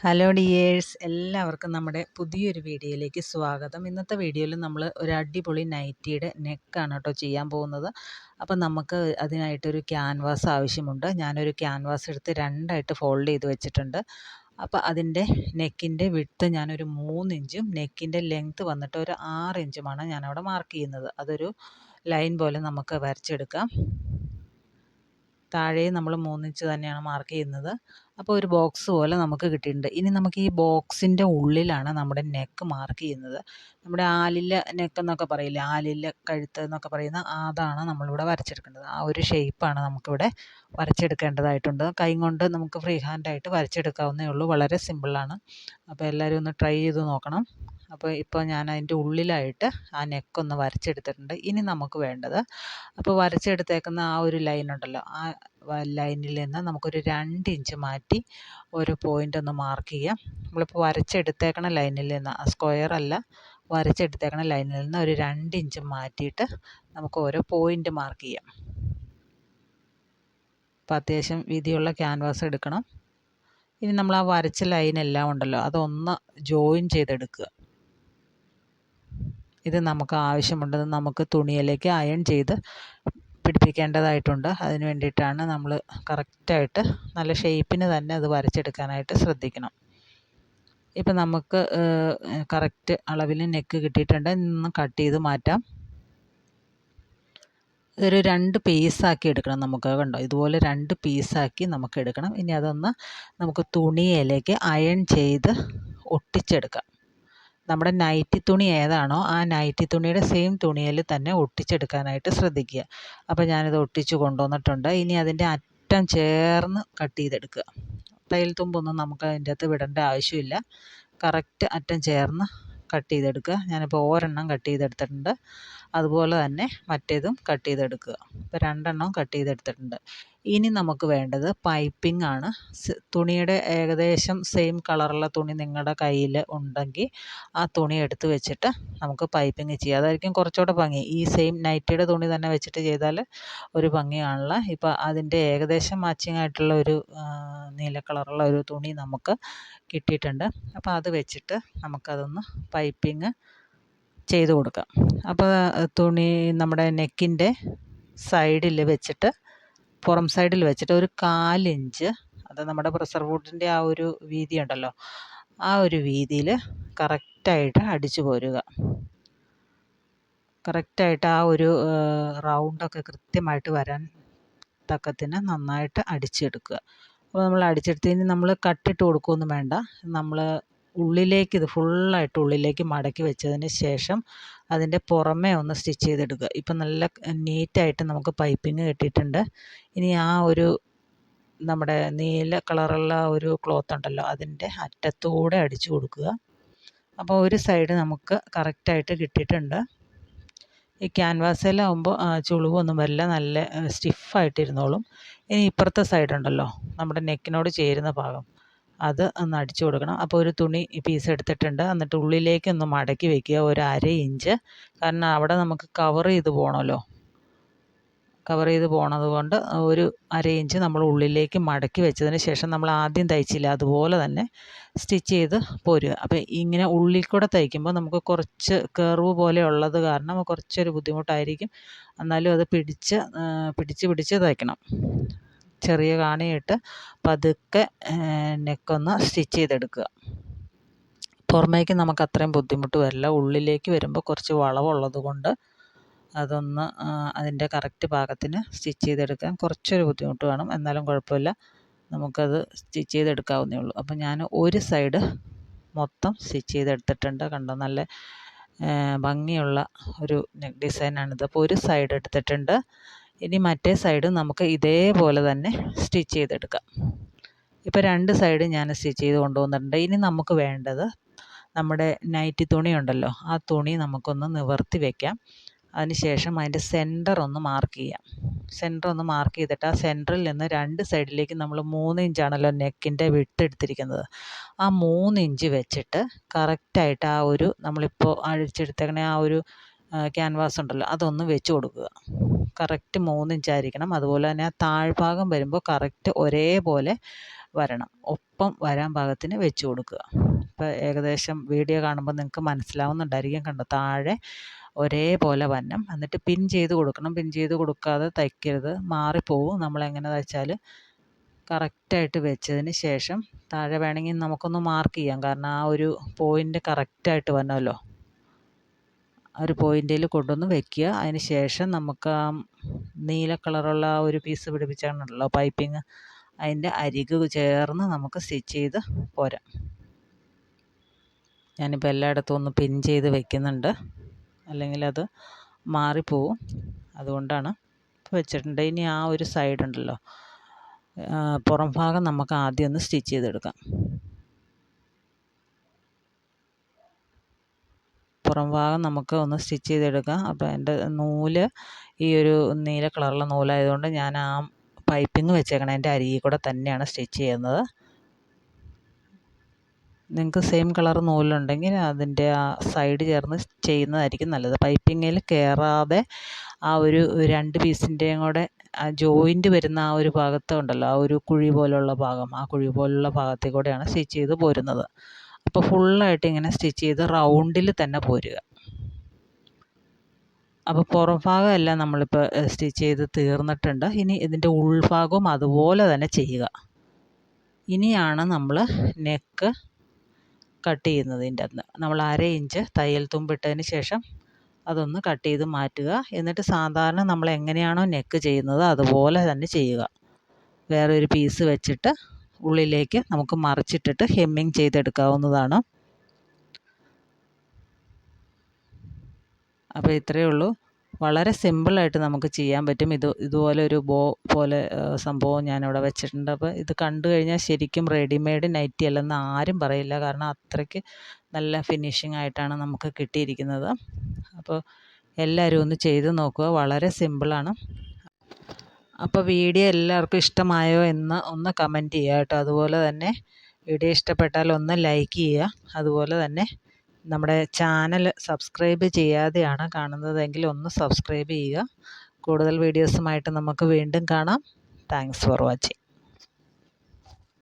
Hello dears എല്ലാവർക്കും നമ്മുടെ പുതിയൊരു വീഡിയോയിലേക്ക് സ്വാഗതം. ഇന്നത്തെ വീഡിയോയിൽ നമ്മൾ ഒരു അടിപൊളി നൈറ്റിയുടെ നെക്കാണ് കേട്ടോ ചെയ്യാൻ പോകുന്നത്. അപ്പം നമുക്ക് അതിനായിട്ടൊരു ക്യാൻവാസ് ആവശ്യമുണ്ട്. ഞാനൊരു ക്യാൻവാസ് എടുത്ത് രണ്ടായിട്ട് ഫോൾഡ് ചെയ്ത് വെച്ചിട്ടുണ്ട്. അപ്പോൾ അതിന്റെ നെക്കിന്റെ വിട്ത്ത് ഞാനൊരു മൂന്നിഞ്ചും നെക്കിന്റെ ലെങ്ത്ത് വന്നിട്ട് ഒരു ആറ് ഇഞ്ചുമാണ് ഞാനവിടെ മാർക്ക് ചെയ്യുന്നത്. അതൊരു ലൈൻ പോലെ നമുക്ക് വരച്ചെടുക്കാം. താഴെ നമ്മൾ മൂന്നിഞ്ച് തന്നെയാണ് മാർക്ക് ചെയ്യുന്നത്. അപ്പോൾ ഒരു ബോക്സ് പോലെ നമുക്ക് കിട്ടിയിട്ടുണ്ട്. ഇനി നമുക്ക് ഈ ബോക്സിന്റെ ഉള്ളിലാണ് നമ്മുടെ നെക്ക് മാർക്ക് ചെയ്യുന്നത്. നമ്മുടെ ആലില്ല നെക്ക് എന്നൊക്കെ പറയില്ലേ? ആലില്ല കഴുത്ത് എന്നൊക്കെ പറയുന്ന അതാണ് നമ്മളിവിടെ വരച്ചെടുക്കേണ്ടത്. ആ ഒരു ഷേപ്പാണ് നമുക്കിവിടെ വരച്ചെടുക്കേണ്ടതായിട്ടുണ്ട്. കൈ കൊണ്ട് നമുക്ക് ഫ്രീ ഹാൻഡായിട്ട് വരച്ചെടുക്കാവുന്നേ ഉള്ളൂ. വളരെ സിമ്പിളാണ് അപ്പോൾ എല്ലാവരും ഒന്ന് ട്രൈ ചെയ്ത് നോക്കണം. അപ്പോൾ ഇപ്പോൾ ഞാൻ അതിന്റെ ഉള്ളിലായിട്ട് ആ നെക്കൊന്ന് വരച്ചെടുത്തിട്ടുണ്ട്. ഇനി നമുക്ക് വേണ്ടത് അപ്പോൾ വരച്ചെടുത്തേക്കുന്ന ആ ഒരു ലൈൻ ഉണ്ടല്ലോ ആ ലൈനിൽ നിന്ന് നമുക്കൊരു രണ്ട് ഇഞ്ച് മാറ്റി ഒരു പോയിന്റ് ഒന്ന് മാർക്ക് ചെയ്യാം. നമ്മളിപ്പോൾ വരച്ചെടുത്തേക്കണ ലൈനിൽ നിന്ന് സ്ക്വയർ അല്ല വരച്ചെടുത്തേക്കണ ലൈനിൽ നിന്ന് ഒരു രണ്ട് ഇഞ്ച് മാറ്റിയിട്ട് നമുക്ക് ഓരോ പോയിന്റ് മാർക്ക് ചെയ്യാം. അപ്പോൾ അത്യാവശ്യം വീതിയുള്ള ക്യാൻവാസ് എടുക്കണം. ഇനി നമ്മൾ ആ വരച്ച ലൈൻ എല്ലാം ഉണ്ടല്ലോ അതൊന്ന് ജോയിൻ ചെയ്തെടുക്കുക. ഇത് നമുക്ക് ആവശ്യമുണ്ടത് നമുക്ക് തുണിയിലേക്ക് അയൺ ചെയ്ത് പിടിപ്പിക്കേണ്ടതായിട്ടുണ്ട്. അതിന് വേണ്ടിയിട്ടാണ് നമ്മൾ കറക്റ്റായിട്ട് നല്ല ഷേപ്പിന് തന്നെ അത് വരച്ചെടുക്കാനായിട്ട് ശ്രദ്ധിക്കണം. ഇപ്പം നമുക്ക് കറക്റ്റ് അളവിൽ നെക്ക് കിട്ടിയിട്ടുണ്ട്. ഇന്ന് കട്ട് ചെയ്ത് മാറ്റാം. ഇതൊരു രണ്ട് പീസാക്കി എടുക്കണം നമുക്ക് കണ്ടോ? ഇതുപോലെ രണ്ട് പീസാക്കി നമുക്ക് എടുക്കണം. ഇനി അതൊന്ന് നമുക്ക് തുണിയിലേക്ക് അയൺ ചെയ്ത് ഒട്ടിച്ചെടുക്കാം. നമ്മുടെ നൈറ്റി തുണി ഏതാണോ ആ നൈറ്റി തുണിയുടെ സെയിം തുണിയിൽ തന്നെ ഒട്ടിച്ചെടുക്കാനായിട്ട് ശ്രദ്ധിക്കുക. അപ്പോൾ ഞാനിത് ഒട്ടിച്ച് കൊണ്ടുവന്നിട്ടുണ്ട്. ഇനി അതിന്റെ അറ്റം ചേർന്ന് കട്ട് ചെയ്തെടുക്കുക. തയ്യൽ തുമ്പൊന്നും നമുക്ക് അതിന്റെ അകത്ത് വിടേണ്ട ആവശ്യമില്ല. കറക്റ്റ് അറ്റം ചേർന്ന് കട്ട് ചെയ്തെടുക്കുക. ഞാനിപ്പോൾ ഒരെണ്ണം കട്ട് ചെയ്തെടുത്തിട്ടുണ്ട്. അതുപോലെ തന്നെ മറ്റേതും കട്ട് ചെയ്തെടുക്കുക. ഇപ്പോൾ രണ്ടെണ്ണവും കട്ട് ചെയ്തെടുത്തിട്ടുണ്ട്. ഇനി നമുക്ക് വേണ്ടത് പൈപ്പിംഗ് ആണ്. തുണിയുടെ ഏകദേശം സെയിം കളറുള്ള തുണി നിങ്ങളുടെ കയ്യിൽ ഉണ്ടെങ്കിൽ ആ തുണി എടുത്ത് വെച്ചിട്ട് നമുക്ക് പൈപ്പിംഗ് ചെയ്യാം. അതായിരിക്കും കുറച്ചുകൂടെ ഭംഗി. ഈ സെയിം നൈറ്റിയുടെ തുണി തന്നെ വെച്ചിട്ട് ചെയ്താൽ ഒരു ഭംഗിയാണല്ലോ ഇപ്പോൾ അതിന്റെ ഏകദേശം മാച്ചിങ് ആയിട്ടുള്ള ഒരു നീല കളറുള്ള ഒരു തുണി നമുക്ക് കിട്ടിയിട്ടുണ്ട്. അപ്പോൾ അത് വെച്ചിട്ട് നമുക്കതൊന്ന് പൈപ്പിംഗ് ചെയ്ത് കൊടുക്കാം അപ്പോൾ തുണി നമ്മുടെ നെക്കിന്റെ സൈഡിൽ വെച്ചിട്ട് പുറം സൈഡിൽ വെച്ചിട്ട് ഒരു കാലിഞ്ച് അത് നമ്മുടെ പ്രഷർ വുഡിന്റെ ആ ഒരു വീതി ഉണ്ടല്ലോ ആ ഒരു വീതിയിൽ കറക്റ്റായിട്ട് അടിച്ചു പോരുക. കറക്റ്റായിട്ട് ആ ഒരു റൗണ്ടൊക്കെ കൃത്യമായിട്ട് വരാൻ തക്കത്തിന് നന്നായിട്ട് അടിച്ചെടുക്കുക. അപ്പോൾ നമ്മൾ അടിച്ചെടുത്തതിന് നമ്മൾ കട്ടിട്ട് കൊടുക്കുകയൊന്നും വേണ്ട. നമ്മൾ ഉള്ളിലേക്ക് ഇത് ഫുള്ളായിട്ട് ഉള്ളിലേക്ക് മടക്കി വെച്ചതിന് ശേഷം അതിന്റെ പുറമേ ഒന്ന് സ്റ്റിച്ച് ചെയ്തെടുക്കുക. ഇപ്പം നല്ല നീറ്റായിട്ട് നമുക്ക് പൈപ്പിങ് കിട്ടിയിട്ടുണ്ട്. ഇനി ആ ഒരു നമ്മുടെ നീല കളറുള്ള ഒരു ക്ലോത്ത് ഉണ്ടല്ലോ അതിന്റെ അറ്റത്തൂടെ അടിച്ചു കൊടുക്കുക. അപ്പോൾ ഒരു സൈഡ് നമുക്ക് കറക്റ്റായിട്ട് കിട്ടിയിട്ടുണ്ട്. ഈ ക്യാൻവാസിലാവുമ്പോൾ ചുളിവൊന്നും വരില്ല നല്ല സ്റ്റിഫായിട്ടിരുന്നോളും ഇനി ഇപ്പുറത്തെ സൈഡുണ്ടല്ലോ നമ്മുടെ നെക്കിനോട് ചേരുന്ന ഭാഗം. അത് ഒന്ന് അടിച്ചു കൊടുക്കണം. അപ്പോൾ ഒരു തുണി പീസ് എടുത്തിട്ടുണ്ട്. എന്നിട്ട് ഉള്ളിലേക്ക് ഒന്ന് മടക്കി വെക്കുക. ഒരു അര ഇഞ്ച്. കാരണം അവിടെ നമുക്ക് കവർ ചെയ്ത് പോകണമല്ലോ കവർ ചെയ്ത് പോണത് കൊണ്ട് ഒരു അര ഇഞ്ച് നമ്മൾ ഉള്ളിലേക്ക് മടക്കി വെച്ചതിന് ശേഷം നമ്മൾ ആദ്യം തയ്ച്ചില്ല. അതുപോലെ തന്നെ സ്റ്റിച്ച് ചെയ്ത് പോരുക. അപ്പോൾ ഇങ്ങനെ ഉള്ളിൽ കൂടെ തയ്ക്കുമ്പോൾ നമുക്ക് കുറച്ച് കർവ് പോലെ ഉള്ളത് കാരണം കുറച്ചൊരു ബുദ്ധിമുട്ടായിരിക്കും. എന്നാലും അത് പിടിച്ച് പിടിച്ച് പിടിച്ച് തയ്ക്കണം. ചെറിയ കാണിയിട്ട് പതുക്കെ നെക്കൊന്ന് സ്റ്റിച്ച് ചെയ്തെടുക്കുക. പുറമേക്ക് നമുക്ക് അത്രയും ബുദ്ധിമുട്ട് വരില്ല. ഉള്ളിലേക്ക് വരുമ്പോൾ കുറച്ച് വളവുള്ളത് കൊണ്ട് അതൊന്ന് അതിന്റെ കറക്റ്റ് ഭാഗത്തിന് സ്റ്റിച്ച് ചെയ്തെടുക്കാൻ കുറച്ചൊരു ബുദ്ധിമുട്ട് വേണം. എന്നാലും കുഴപ്പമില്ല. നമുക്കത് സ്റ്റിച്ച് ചെയ്തെടുക്കാവുന്നേ ഉള്ളൂ. അപ്പോൾ ഞാൻ ഒരു സൈഡ് മൊത്തം സ്റ്റിച്ച് ചെയ്തെടുത്തിട്ടുണ്ട്. കണ്ടോ? നല്ല ഭംഗിയുള്ള ഒരു നെക്ക് ഡിസൈനാണിത്. അപ്പോൾ ഒരു സൈഡ് എടുത്തിട്ടുണ്ട്. ഇനി മറ്റേ സൈഡും നമുക്ക് ഇതേപോലെ തന്നെ സ്റ്റിച്ച് ചെയ്തെടുക്കാം. ഇപ്പോൾ രണ്ട് സൈഡും ഞാൻ സ്റ്റിച്ച് ചെയ്ത് കൊണ്ടുവന്നിട്ടുണ്ട്. ഇനി നമുക്ക് വേണ്ടത് നമ്മുടെ നൈറ്റി തുണി ഉണ്ടല്ലോ ആ തുണി നമുക്കൊന്ന് നിവർത്തി വെക്കാം. അതിനുശേഷം അതിന്റെ സെന്റർ ഒന്ന് മാർക്ക് ചെയ്യാം. സെന്റർ ഒന്ന് മാർക്ക് ചെയ്തിട്ട് ആ സെന്ററിൽ നിന്ന് രണ്ട് സൈഡിലേക്ക് നമ്മൾ മൂന്ന് ഇഞ്ചാണല്ലോ നെക്കിന്റെ വിട്ട് എടുത്തിരിക്കുന്നത്. ആ മൂന്ന് ഇഞ്ച് വെച്ചിട്ട് കറക്റ്റായിട്ട് ആ ഒരു നമ്മളിപ്പോൾ അഴിച്ചെടുത്തേക്കണ ആ ഒരു ക്യാൻവാസ് ഉണ്ടല്ലോ അതൊന്ന് വെച്ച് കൊടുക്കുക. കറക്റ്റ് മൂന്നിഞ്ചായിരിക്കണം. അതുപോലെ തന്നെ ആ താഴ്ഭാഗം വരുമ്പോൾ കറക്റ്റ് ഒരേപോലെ വരണം. ഒപ്പം വരാൻ പാകത്തിന് വെച്ച് കൊടുക്കുക. ഇപ്പോൾ ഏകദേശം വീഡിയോ കാണുമ്പോൾ നിങ്ങൾക്ക് മനസ്സിലാവുന്നുണ്ടായിരിക്കും കണ്ടോ? താഴെ ഒരേപോലെ വന്നം എന്നിട്ട് പിൻ ചെയ്ത് കൊടുക്കണം. പിൻ ചെയ്ത് കൊടുക്കാതെ തയ്ക്കരുത്. മാറിപ്പോവും. നമ്മളെങ്ങനെ തയ്ച്ചാൽ കറക്റ്റായിട്ട് വെച്ചതിന് ശേഷം താഴെ വേണമെങ്കിൽ നമുക്കൊന്ന് മാർക്ക് ചെയ്യാം. കാരണം ആ ഒരു പോയിന്റ് കറക്റ്റായിട്ട് വന്നല്ലോ. ഒരു പോയിന്റിൽ കൊണ്ടുവന്ന് വെക്കുക. അതിന് ശേഷം നമുക്ക് ആ നീല കളറുള്ള ആ ഒരു പീസ് പിടിപ്പിച്ചാണല്ലോ പൈപ്പിങ് അതിന്റെ അരികു ചേർന്ന് നമുക്ക് സ്റ്റിച്ച് ചെയ്ത് പോരാം. ഞാനിപ്പോൾ എല്ലായിടത്തും ഒന്ന് പിൻ ചെയ്ത് വെക്കുന്നുണ്ട്. അല്ലെങ്കിൽ അത് മാറിപ്പോവും. അതുകൊണ്ടാണ് വെച്ചിട്ടുണ്ട്. ഇനി ആ ഒരു സൈഡ് ഉണ്ടല്ലോ. പുറം ഭാഗം നമുക്ക് ആദ്യം ഒന്ന് സ്റ്റിച്ച് ചെയ്തെടുക്കാം. പുറം ഭാഗം നമുക്ക് ഒന്ന് സ്റ്റിച്ച് ചെയ്തെടുക്കാം. അപ്പോൾ എന്റെ നൂൽ ഈ ഒരു നീല കളറുള്ള നൂലായതുകൊണ്ട് ഞാൻ ആ പൈപ്പിങ് വെച്ചേക്കണ. എന്റെ അരികിൽ കൂടെ തന്നെയാണ് സ്റ്റിച്ച് ചെയ്യുന്നത്. നിങ്ങൾക്ക് സെയിം കളർ നൂലുണ്ടെങ്കിൽ അതിന്റെ ആ സൈഡ് ചേർന്ന് ചെയ്യുന്നതായിരിക്കും നല്ലത്. പൈപ്പിങ്ങിൽ കയറാതെ ആ ഒരു രണ്ട് പീസിന്റെയും കൂടെ ആ ജോയിന്റ് വരുന്ന ആ ഒരു ഭാഗത്ത് ഉണ്ടല്ലോ ആ ഒരു കുഴി പോലുള്ള ഭാഗം ആ കുഴി പോലുള്ള ഭാഗത്തിൽ കൂടെയാണ് സ്റ്റിച്ച് ചെയ്ത് പോരുന്നത്. അപ്പോൾ ഫുള്ളായിട്ട് ഇങ്ങനെ സ്റ്റിച്ച് ചെയ്ത് റൗണ്ടിൽ തന്നെ പോരുക. അപ്പോൾ പുറം ഭാഗമെല്ലാം നമ്മളിപ്പോൾ സ്റ്റിച്ച് ചെയ്ത് തീർന്നിട്ടുണ്ട്. ഇനി ഇതിന്റെ ഉൾഭാഗവും അതുപോലെ തന്നെ ചെയ്യുക. ഇനിയാണ് നമ്മൾ നെക്ക് കട്ട് ചെയ്യുന്നത് ഇതിന്റെ അകത്ത്. നമ്മൾ അര ഇഞ്ച് തയ്യൽ തുമ്പിട്ടതിന് ശേഷം അതൊന്ന് കട്ട് ചെയ്ത് മാറ്റുക. എന്നിട്ട് സാധാരണ നമ്മൾ എങ്ങനെയാണോ നെക്ക് ചെയ്യുന്നത് അതുപോലെ തന്നെ ചെയ്യുക. വേറെ ഒരു പീസ് വെച്ചിട്ട് ഉള്ളിലേക്ക് നമുക്ക് മറിച്ചിട്ടിട്ട് ഹെമ്മിങ് ചെയ്തെടുക്കാവുന്നതാണ്. അപ്പോൾ ഇത്രയേ ഉള്ളൂ. വളരെ സിമ്പിളായിട്ട് നമുക്ക് ചെയ്യാൻ പറ്റും. ഇത് ഇതുപോലെ ഒരു ബോ പോലെ സംഭവം ഞാനിവിടെ വെച്ചിട്ടുണ്ട്. അപ്പോൾ ഇത് കണ്ടു കഴിഞ്ഞാൽ ശരിക്കും റെഡിമെയ്ഡ് നൈറ്റി അല്ലെന്ന് ആരും പറയില്ല. കാരണം അത്രയ്ക്ക് നല്ല ഫിനിഷിംഗ് ആയിട്ടാണ് നമുക്ക് കിട്ടിയിരിക്കുന്നത്. അപ്പോൾ എല്ലാവരും ഒന്ന് ചെയ്ത് നോക്കുക. വളരെ സിമ്പിളാണ്. അപ്പോൾ വീഡിയോ എല്ലാവർക്കും ഇഷ്ടമായോ എന്ന് ഒന്ന് കമന്റ് ചെയ്യുക കേട്ടോ. അതുപോലെ തന്നെ വീഡിയോ ഇഷ്ടപ്പെട്ടാൽ ഒന്ന് ലൈക്ക് ചെയ്യുക. അതുപോലെ തന്നെ നമ്മുടെ ചാനൽ സബ്സ്ക്രൈബ് ചെയ്യാതെയാണ് കാണുന്നതെങ്കിൽ ഒന്ന് സബ്സ്ക്രൈബ് ചെയ്യുക. കൂടുതൽ വീഡിയോസുമായിട്ട് നമുക്ക് വീണ്ടും കാണാം. Thanks for watching